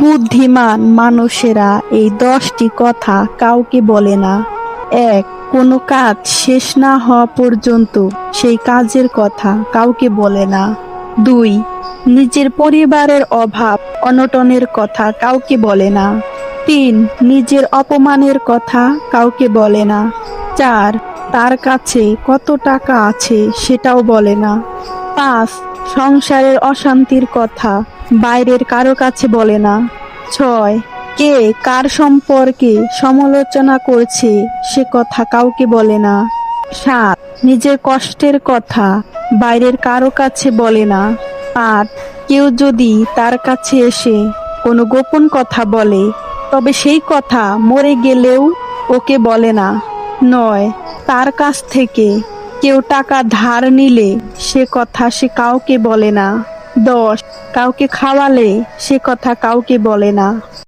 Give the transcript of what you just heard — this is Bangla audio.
বুদ্ধিমান মানুষেরা এই দশটি কথা কাউকে বলে না। এক, কোনো কাজ শেষ না হওয়া পর্যন্ত সেই কাজের কথা কাউকে বলে না। দুই, নিজের পরিবারের অভাব, অনটনের কথা কাউকে বলে না। তিন, নিজের অপমানের কথা কাউকে বলে না। চার, তার কাছে কত টাকা আছে সেটাও বলে না। পাঁচ সংসারের অশান্তির কথা বাইরের কারও কাছে বলে না। ছয়, কে কার সম্পর্কে সমালোচনা করছে সে কথা কাউকে বলে না। সাত, নিজের কষ্টের কথা বাইরের কারও কাছে বলে না। আট, কেউ যদি তার কাছে এসে কোনো গোপন কথা বলে, তবে সেই কথা মরে গেলেও ওকে বলে না। নয়, তার কাছ থেকে কেউ টাকা ধার নিলে সে কথা সে কাউকে বলে না। দশ, কাউকে খাওয়ালে সে কথা কাউকে বলে না।